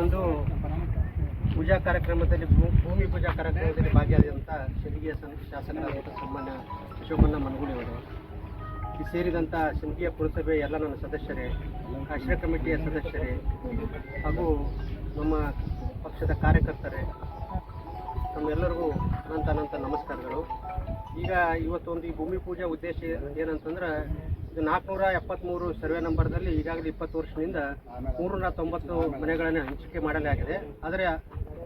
ಒಂದು ಪೂಜಾ ಕಾರ್ಯಕ್ರಮದಲ್ಲಿ ಭೂಮಿ ಪೂಜಾ ಕಾರ್ಯಕ್ರಮದಲ್ಲಿ ಭಾಗಿಯಾದಂಥ ಶಿಂದಗಿಯ ಶಾಸಕರಾದಂಥ ಸನ್ಮಾನ್ಯ ಅಶೋಕಣ್ಣ ಮನಗೂಳಿಯವರು ಈ ಸೇರಿದಂಥ ಶಿಂದಗಿಯ ಪುರಸಭೆ ಎಲ್ಲ ನನ್ನ ಸದಸ್ಯರೇ, ಆಶ್ರಯ ಕಮಿಟಿಯ ಸದಸ್ಯರೇ ಹಾಗೂ ನಮ್ಮ ಪಕ್ಷದ ಕಾರ್ಯಕರ್ತರೇ, ನಮ್ಮೆಲ್ಲರಿಗೂ ಅನಂತ ಅನಂತ ನಮಸ್ಕಾರಗಳು. ಈಗ ಇವತ್ತೊಂದು ಈ ಭೂಮಿ ಪೂಜಾ ಉದ್ದೇಶ ಏನಂತಂದ್ರೆ ಇದು ನಾಲ್ಕುನೂರ ಎಪ್ಪತ್ತ್ಮೂರು ಸರ್ವೆ ನಂಬರ್ದಲ್ಲಿ ಈಗಾಗಲೇ ಇಪ್ಪತ್ತು ವರ್ಷದಿಂದ ಮೂರುನೂರ ತೊಂಬತ್ತು ಮನೆಗಳನ್ನು ಹಂಚಿಕೆ ಮಾಡಲಾಗಿದೆ ಆದರೆ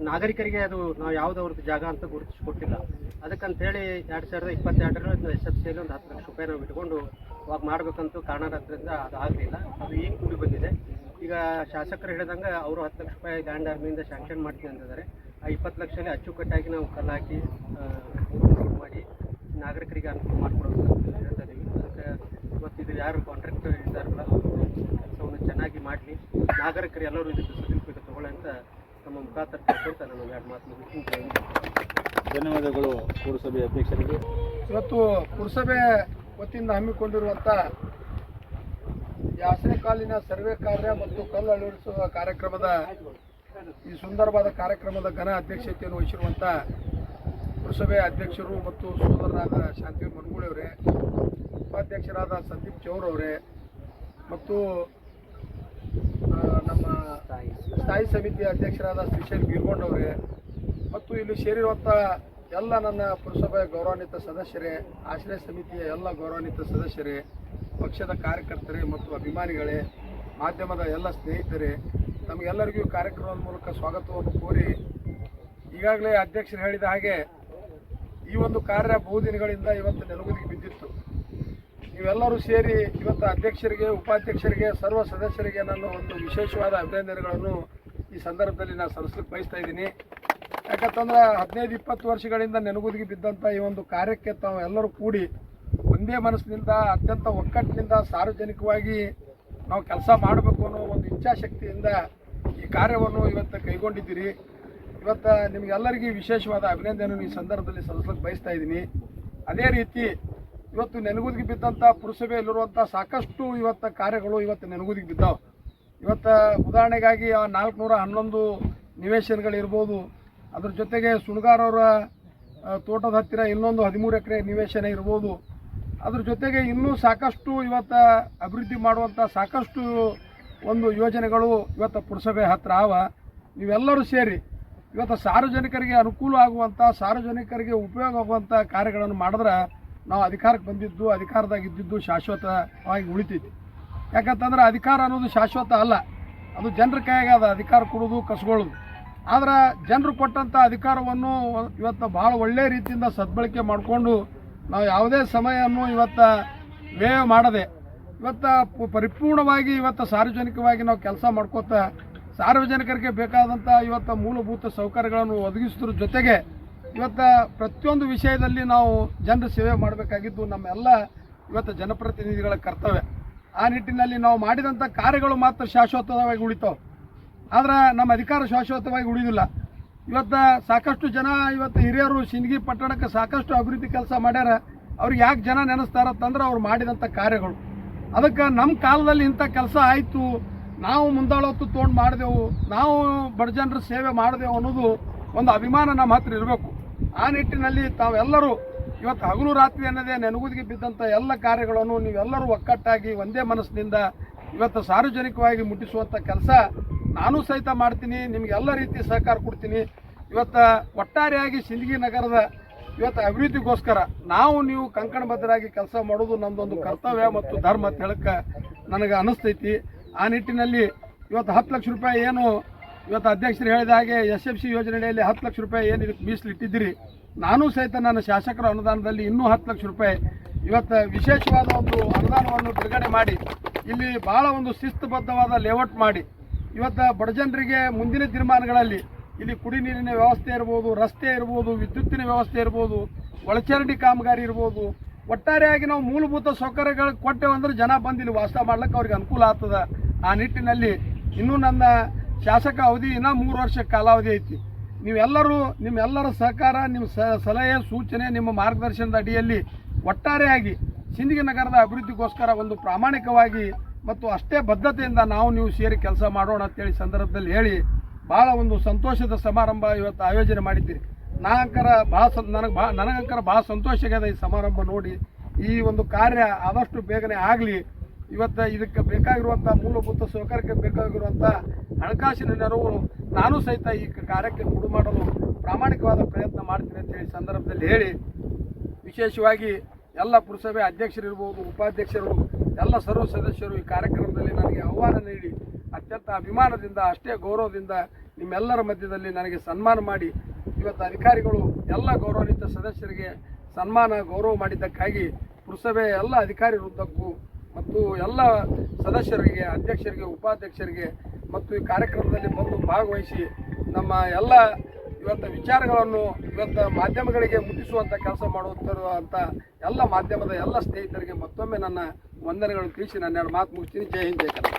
ನಾಗರಿಕರಿಗೆ ಅದು ನಾವು ಯಾವುದವ್ರದ್ದು ಜಾಗ ಅಂತ ಗುರುತಿಸಿಕೊಟ್ಟಿಲ್ಲ. ಅದಕ್ಕಂತೇಳಿ ಎರಡು ಸಾವಿರದ ಇಪ್ಪತ್ತೆರಡರಲ್ಲಿ ಎಸ್ ಎಫ್ ಸಿಯಲ್ಲಿ ಒಂದು ಹತ್ತು ಲಕ್ಷ ರೂಪಾಯಿ ನಾವು ಇಟ್ಕೊಂಡು ಅವಾಗ ಮಾಡಬೇಕಂತೂ ಕಾರಣರಾದ್ರಿಂದ ಅದು ಆಗಲಿಲ್ಲ. ಅದು ಈಗ ಕೂಡಿ ಬಂದಿದೆ. ಈಗ ಶಾಸಕರು ಹೇಳಿದಂಗೆ ಅವರು ಹತ್ತು ಲಕ್ಷ ರೂಪಾಯಿ ಲ್ಯಾಂಡ್ ಆರ್ಮಿಯಿಂದ ಶಾಂಕ್ಷನ್ ಮಾಡ್ತೀನಿ ಅಂತಿದ್ದಾರೆ. ಆ ಇಪ್ಪತ್ತು ಲಕ್ಷದಲ್ಲಿ ಅಚ್ಚುಕಟ್ಟಾಗಿ ನಾವು ಕಲ್ಲಾಕಿ ಮಾಡಿ ನಾಗರಿಕರಿಗೆ ಅನುಕೂಲ ಮಾಡಿಕೊಡೋದು ಅಂತ ಹೇಳ್ತಾ ಇದ್ದೀವಿ ಅದಕ್ಕೆ ಮತ್ತು ಇದು ಯಾರು ಕಾಂಟ್ರಾಕ್ಟರ್ ಇದ್ದಾರಲ್ಲ ಅವರು ಕೆಲಸವನ್ನು ಚೆನ್ನಾಗಿ ಮಾಡಲಿ. ನಾಗರಿಕರು ಎಲ್ಲರೂ ಇದಕ್ಕೆ ಸದುಪಯೋಗ ತಗೊಳ್ಳಿ ಅಂತ ನಮ್ಮ ಮುಖಾಂತರ ಕೇಳ್ಕೊಂತ ನಾನು ಎರಡು ಮಾತು ಮುಗಿಸ್ತೀನಿ ಧನ್ಯವಾದಗಳು ಪುರಸಭೆ ಅಧ್ಯಕ್ಷರಿಗೆ. ಇವತ್ತು ಪುರಸಭೆ ವತಿಯಿಂದ ಹಮ್ಮಿಕೊಂಡಿರುವಂಥ ಯಾಸನೆ ಕಾಲಿನ ಸರ್ವೆ ಕಾರ್ಯ ಮತ್ತು ಕಲ್ಲು ಅಳವಡಿಸುವ ಕಾರ್ಯಕ್ರಮದ ಈ ಸುಂದರವಾದ ಕಾರ್ಯಕ್ರಮದ ಘನ ಅಧ್ಯಕ್ಷತೆಯನ್ನು ವಹಿಸಿರುವಂಥ ಪುರಸಭೆ ಅಧ್ಯಕ್ಷರು ಮತ್ತು ಸೋದರರಾದ ಶಾಂತಿ ಮನ್ಗೂಳಿ ಅವರೇ ಉಪಾಧ್ಯಕ್ಷರಾದ ಸಂದೀಪ್ ಚೌರ್ ಅವರೇ ಮತ್ತು ನಮ್ಮ ಸ್ಥಾಯಿ ಸಮಿತಿ ಅಧ್ಯಕ್ಷರಾದ ಶ್ರೀಶೈಲ್ ಬೀರ್ಗೊಂಡ್ ಅವರೇ ಮತ್ತು ಇಲ್ಲಿ ಸೇರಿರುವಂಥ ಎಲ್ಲ ನನ್ನ ಪುರಸಭೆಯ ಗೌರವಾನ್ವಿತ ಸದಸ್ಯರೇ, ಆಶ್ರಯ ಸಮಿತಿಯ ಎಲ್ಲ ಗೌರವಾನ್ವಿತ ಸದಸ್ಯರೇ, ಪಕ್ಷದ ಕಾರ್ಯಕರ್ತರೇ ಮತ್ತು ಅಭಿಮಾನಿಗಳೇ, ಮಾಧ್ಯಮದ ಎಲ್ಲ ಸ್ನೇಹಿತರೇ ನಮಗೆಲ್ಲರಿಗೂ ಕಾರ್ಯಕ್ರಮದ ಮೂಲಕ ಸ್ವಾಗತವನ್ನು ಕೋರಿ ಈಗಾಗಲೇ ಅಧ್ಯಕ್ಷರು ಹೇಳಿದ ಹಾಗೆ ಈ ಒಂದು ಕಾರ್ಯ ಬಹುದಿನಗಳಿಂದ ಇವತ್ತು ನೆಲಗುದಿಗೆ ಬಿದ್ದಿತ್ತು. ನೀವೆಲ್ಲರೂ ಸೇರಿ ಇವತ್ತು ಅಧ್ಯಕ್ಷರಿಗೆ, ಉಪಾಧ್ಯಕ್ಷರಿಗೆ, ಸರ್ವ ಸದಸ್ಯರಿಗೆ ನಾನು ಒಂದು ವಿಶೇಷವಾದ ಅಭಿನಂದನೆಗಳನ್ನು ಈ ಸಂದರ್ಭದಲ್ಲಿ ನಾನು ಸಲ್ಲಿಸ್ಲಿಕ್ಕೆ ಬಯಸ್ತಾ ಇದ್ದೀನಿ. ಯಾಕಂತಂದ್ರೆ ಹದಿನೈದು, ಇಪ್ಪತ್ತು ವರ್ಷಗಳಿಂದ ನೆನಗುದಿಗೆ ಬಿದ್ದಂಥ ಈ ಒಂದು ಕಾರ್ಯಕ್ಕೆ ತಾವು ಎಲ್ಲರೂ ಕೂಡಿ ಒಂದೇ ಮನಸ್ಸಿನಿಂದ, ಅತ್ಯಂತ ಒಕ್ಕಟ್ಟಿನಿಂದ ಸಾರ್ವಜನಿಕವಾಗಿ ನಾವು ಕೆಲಸ ಮಾಡಬೇಕು ಅನ್ನೋ ಒಂದು ಇಚ್ಛಾಶಕ್ತಿಯಿಂದ ಈ ಕಾರ್ಯವನ್ನು ಇವತ್ತು ಕೈಗೊಂಡಿದ್ದೀರಿ. ಇವತ್ತು ನಿಮಗೆಲ್ಲರಿಗೂ ವಿಶೇಷವಾದ ಅಭಿನಂದನೆಯನ್ನು ಈ ಸಂದರ್ಭದಲ್ಲಿ ಸಲ್ಲಿಸ್ಲಿಕ್ಕೆ ಬಯಸ್ತಾ ಇದ್ದೀನಿ. ಅದೇ ರೀತಿ ಇವತ್ತು ನೆನಗುದಿಗೆ ಬಿದ್ದಂಥ ಪುರಸಭೆಯಲ್ಲಿರುವಂಥ ಸಾಕಷ್ಟು ಇವತ್ತು ಕಾರ್ಯಗಳು ಇವತ್ತು ನೆನಗುದಿಗೆ ಬಿದ್ದಾವೆ. ಇವತ್ತು ಉದಾಹರಣೆಗಾಗಿ ಆ ನಾಲ್ಕುನೂರ ಹನ್ನೊಂದು ನಿವೇಶನಗಳಿರ್ಬೋದು ಅದ್ರ ಜೊತೆಗೆ ಸುಣಗಾರವರ ತೋಟದ ಹತ್ತಿರ ಇನ್ನೊಂದು ಹದಿಮೂರು ಎಕರೆ ನಿವೇಶನ ಇರ್ಬೋದು. ಅದ್ರ ಜೊತೆಗೆ ಇನ್ನೂ ಸಾಕಷ್ಟು ಇವತ್ತು ಅಭಿವೃದ್ಧಿ ಮಾಡುವಂಥ ಸಾಕಷ್ಟು ಒಂದು ಯೋಜನೆಗಳು ಇವತ್ತು ಪುರಸಭೆ ಹತ್ತಿರ ಅವ ನೀವೆಲ್ಲರೂ ಸೇರಿ ಇವತ್ತು ಸಾರ್ವಜನಿಕರಿಗೆ ಅನುಕೂಲ ಆಗುವಂಥ ಸಾರ್ವಜನಿಕರಿಗೆ ಉಪಯೋಗ ಆಗುವಂಥ ಕಾರ್ಯಗಳನ್ನು ಮಾಡಿದ್ರೆ ನಾವು ಅಧಿಕಾರಕ್ಕೆ ಬಂದಿದ್ದು ಅಧಿಕಾರದಾಗ ಇದ್ದಿದ್ದು ಶಾಶ್ವತವಾಗಿ ಉಳಿತೈತಿ ಯಾಕಂತಂದ್ರೆ ಅಧಿಕಾರ ಅನ್ನೋದು ಶಾಶ್ವತ ಅಲ್ಲ. ಅದು ಜನರ ಕೈಯಾಗ ಅದು ಅಧಿಕಾರ ಕೊಡೋದು ಕಸ್ಕೊಳ್ಳೋದು ಆದ್ರೆ ಜನರು ಕೊಟ್ಟಂಥ ಅಧಿಕಾರವನ್ನು ಇವತ್ತು ಭಾಳ ಒಳ್ಳೆಯ ರೀತಿಯಿಂದ ಸದ್ಬಳಕೆ ಮಾಡಿಕೊಂಡು ನಾವು ಯಾವುದೇ ಸಮಯವನ್ನು ಇವತ್ತು ವ್ಯಯ ಮಾಡದೆ, ಇವತ್ತು ಪರಿಪೂರ್ಣವಾಗಿ ಇವತ್ತು ಸಾರ್ವಜನಿಕವಾಗಿ ನಾವು ಕೆಲಸ ಮಾಡ್ಕೋತ ಸಾರ್ವಜನಿಕರಿಗೆ ಬೇಕಾದಂಥ ಇವತ್ತು ಮೂಲಭೂತ ಸೌಕರ್ಯಗಳನ್ನು ಒದಗಿಸಿದ್ರ ಜೊತೆಗೆ ಇವತ್ತು ಪ್ರತಿಯೊಂದು ವಿಷಯದಲ್ಲಿ ನಾವು ಜನರ ಸೇವೆ ಮಾಡಬೇಕಾಗಿದ್ದು ನಮ್ಮೆಲ್ಲ ಇವತ್ತು ಜನಪ್ರತಿನಿಧಿಗಳ ಕರ್ತವ್ಯ. ಆ ನಿಟ್ಟಿನಲ್ಲಿ ನಾವು ಮಾಡಿದಂಥ ಕಾರ್ಯಗಳು ಮಾತ್ರ ಶಾಶ್ವತವಾಗಿ ಉಳಿತಾವೆ. ಆದ್ರೆ ನಮ್ಮ ಅಧಿಕಾರ ಶಾಶ್ವತವಾಗಿ ಉಳಿದಿಲ್ಲ. ಇವತ್ತು ಸಾಕಷ್ಟು ಜನ ಇವತ್ತು ಹಿರಿಯರು ಸಿಂದಗಿ ಪಟ್ಟಣಕ್ಕೆ ಸಾಕಷ್ಟು ಅಭಿವೃದ್ಧಿ ಕೆಲಸ ಮಾಡ್ಯಾರ. ಅವ್ರಿಗೆ ಯಾಕೆ ಜನ ನೆನೆಸ್ತಾರತ್ತಂದ್ರೆ ಅವ್ರು ಮಾಡಿದಂಥ ಕಾರ್ಯಗಳು. ಅದಕ್ಕೆ ನಮ್ಮ ಕಾಲದಲ್ಲಿ ಇಂಥ ಕೆಲಸ ಆಯಿತು. ನಾವು ಮುಂದಾಳೊತ್ತು ತೊಗೊಂಡು ಮಾಡಿದೆವು. ನಾವು ಬಡ ಜನರ ಸೇವೆ ಮಾಡಿದೆವು ಅನ್ನೋದು ಒಂದು ಅಭಿಮಾನ ನಮ್ಮ ಹತ್ರ ಇರಬೇಕು. ಆ ನಿಟ್ಟಿನಲ್ಲಿ ತಾವೆಲ್ಲರೂ ಇವತ್ತು ಹಗಲು ರಾತ್ರಿ ಅನ್ನದೇ ನೆನಗುದಿಗೆ ಬಿದ್ದಂಥ ಎಲ್ಲ ಕಾರ್ಯಗಳನ್ನು ನೀವೆಲ್ಲರೂ ಒಕ್ಕಟ್ಟಾಗಿ ಒಂದೇ ಮನಸ್ಸಿನಿಂದ ಇವತ್ತು ಸಾರ್ವಜನಿಕವಾಗಿ ಮುಟ್ಟಿಸುವಂಥ ಕೆಲಸ ನಾನು ಸಹಿತ ಮಾಡ್ತೀನಿ ನಿಮಗೆಲ್ಲ ರೀತಿ ಸಹಕಾರ ಕೊಡ್ತೀನಿ. ಇವತ್ತು ಒಟ್ಟಾರೆಯಾಗಿ ಸಿಂದಗಿ ನಗರದ ಇವತ್ತು ಅಭಿವೃದ್ಧಿಗೋಸ್ಕರ ನಾವು ನೀವು ಕಂಕಣಬದ್ಧರಾಗಿ ಕೆಲಸ ಮಾಡೋದು ನಮ್ಮದೊಂದು ಕರ್ತವ್ಯ ಮತ್ತು ಧರ್ಮ ಅಂತ ಹೇಳಕ್ಕೆ ನನಗೆ ಅನಿಸ್ತೈತಿ. ಆ ನಿಟ್ಟಿನಲ್ಲಿ ಇವತ್ತು ಹತ್ತು ಲಕ್ಷ ರೂಪಾಯಿ ಏನು ಇವತ್ತು ಅಧ್ಯಕ್ಷರು ಹೇಳಿದ ಹಾಗೆ ಎಸ್ ಎಫ್ ಸಿ ಯೋಜನೆಯಲ್ಲಿ ಹತ್ತು ಲಕ್ಷ ರೂಪಾಯಿ ಏನು ಮೀಸಲಿಟ್ಟಿದ್ದೀರಿ, ನಾನು ಸಹಿತ ನನ್ನ ಶಾಸಕರ ಅನುದಾನದಲ್ಲಿ ಇನ್ನೂ ಹತ್ತು ಲಕ್ಷ ರೂಪಾಯಿ ಇವತ್ತು ವಿಶೇಷವಾದ ಒಂದು ಅನುದಾನವನ್ನು ಬಿಡುಗಡೆ ಮಾಡಿ, ಇಲ್ಲಿ ಭಾಳ ಒಂದು ಶಿಸ್ತುಬದ್ಧವಾದ ಲೇಔಟ್ ಮಾಡಿ, ಇವತ್ತು ಬಡ ಜನರಿಗೆ ಮುಂದಿನ ತೀರ್ಮಾನಗಳಲ್ಲಿ ಇಲ್ಲಿ ಕುಡಿ ನೀರಿನ ವ್ಯವಸ್ಥೆ ಇರ್ಬೋದು, ರಸ್ತೆ ಇರ್ಬೋದು, ವಿದ್ಯುತ್ತಿನ ವ್ಯವಸ್ಥೆ ಇರ್ಬೋದು, ಒಳಚರಂಡಿ ಕಾಮಗಾರಿ ಇರ್ಬೋದು, ಒಟ್ಟಾರೆಯಾಗಿ ನಾವು ಮೂಲಭೂತ ಸೌಕರ್ಯಗಳು ಕೊಟ್ಟೆವು ಅಂದ್ರೆ ಜನ ಬಂದು ಇಲ್ಲಿ ವಾಸ ಮಾಡ್ಲಿಕ್ಕೆ ಅವ್ರಿಗೆ ಅನುಕೂಲ ಆಗ್ತದೆ. ಆ ನಿಟ್ಟಿನಲ್ಲಿ ಇನ್ನೂ ನನ್ನ ಶಾಸಕ ಅವಧಿ ಇನ್ನೂ ಮೂರು ವರ್ಷ ಕಾಲಾವಧಿ ಐತಿ. ನೀವೆಲ್ಲರೂ, ನಿಮ್ಮೆಲ್ಲರ ಸಹಕಾರ ನಿಮ್ಮ ಸಲಹೆ, ಸೂಚನೆ, ನಿಮ್ಮ ಮಾರ್ಗದರ್ಶನದ ಅಡಿಯಲ್ಲಿ ಒಟ್ಟಾರೆಯಾಗಿ ಸಿಂದಗಿ ನಗರದ ಅಭಿವೃದ್ಧಿಗೋಸ್ಕರ ಒಂದು ಪ್ರಾಮಾಣಿಕವಾಗಿ ಮತ್ತು ಅಷ್ಟೇ ಬದ್ಧತೆಯಿಂದ ನಾವು ನೀವು ಸೇರಿ ಕೆಲಸ ಮಾಡೋಣ ಅಂತೇಳಿ ಸಂದರ್ಭದಲ್ಲಿ ಹೇಳಿ ಭಾಳ ಒಂದು ಸಂತೋಷದ ಸಮಾರಂಭ ಇವತ್ತು ಆಯೋಜನೆ ಮಾಡಿದ್ದೀರಿ. ನಾಂಕರ ಭಾಳ ನನಗೆ ಭಾಳ ನನಗಂಕರ ಭಾಳ ಸಂತೋಷ ಆಗ್ಯದ ಈ ಸಮಾರಂಭ ನೋಡಿ. ಈ ಒಂದು ಕಾರ್ಯ ಆದಷ್ಟು ಬೇಗನೆ ಆಗಲಿ. ಇವತ್ತು ಇದಕ್ಕೆ ಬೇಕಾಗಿರುವಂಥ ಮೂಲಭೂತ ಸೌಕರ್ಯಕ್ಕೆ ಬೇಕಾಗಿರುವಂಥ ಹಣಕಾಸಿನ ನೆರವು ನಾನು ಸಹಿತ ಈ ಕಾರ್ಯಕ್ಕೆ ಕೊಡು ಮಾಡಲು ಪ್ರಾಮಾಣಿಕವಾದ ಪ್ರಯತ್ನ ಮಾಡ್ತೀನಿ ಅಂತ ಹೇಳಿ ಸಂದರ್ಭದಲ್ಲಿ ಹೇಳಿ, ವಿಶೇಷವಾಗಿ ಎಲ್ಲ ಪುರಸಭೆ ಅಧ್ಯಕ್ಷರಿರ್ಬೋದು, ಉಪಾಧ್ಯಕ್ಷರು, ಎಲ್ಲ ಸರ್ವ ಸದಸ್ಯರು ಈ ಕಾರ್ಯಕ್ರಮದಲ್ಲಿ ನನಗೆ ಆಹ್ವಾನ ನೀಡಿ, ಅತ್ಯಂತ ಅಭಿಮಾನದಿಂದ, ಅಷ್ಟೇ ಗೌರವದಿಂದ ನಿಮ್ಮೆಲ್ಲರ ಮಧ್ಯದಲ್ಲಿ ನನಗೆ ಸನ್ಮಾನ ಮಾಡಿ, ಇವತ್ತು ಅಧಿಕಾರಿಗಳು ಎಲ್ಲ ಗೌರವಾನ್ವಿತ ಸದಸ್ಯರಿಗೆ ಸನ್ಮಾನ, ಗೌರವ ಮಾಡಿದ್ದಕ್ಕಾಗಿ ಪುರಸಭೆಯ ಎಲ್ಲ ಅಧಿಕಾರಿ ವೃಂದಕ್ಕೂ ಮತ್ತು ಎಲ್ಲ ಸದಸ್ಯರಿಗೆ, ಅಧ್ಯಕ್ಷರಿಗೆ, ಉಪಾಧ್ಯಕ್ಷರಿಗೆ ಮತ್ತು ಈ ಕಾರ್ಯಕ್ರಮದಲ್ಲಿ ಬಂದು ಭಾಗವಹಿಸಿ ನಮ್ಮ ಎಲ್ಲ ಇವತ್ತು ವಿಚಾರಗಳನ್ನು ಇವತ್ತು ಮಾಧ್ಯಮಗಳಿಗೆ ಮುಟ್ಟಿಸುವಂಥ ಕೆಲಸ ಮಾಡುತ್ತಿರುವಂಥ ಎಲ್ಲ ಮಾಧ್ಯಮದ ಎಲ್ಲ ಸ್ನೇಹಿತರಿಗೆ ಮತ್ತೊಮ್ಮೆ ನನ್ನ ವಂದನೆಗಳನ್ನು ತಿಳಿಸಿ ನನ್ನ ಎರಡು ಮಾತು ಮುಗಿಸ್ತೀನಿ. ಜೈ ಹಿಂದ್, ಜೈ ಕರ್ನಾಟಕ.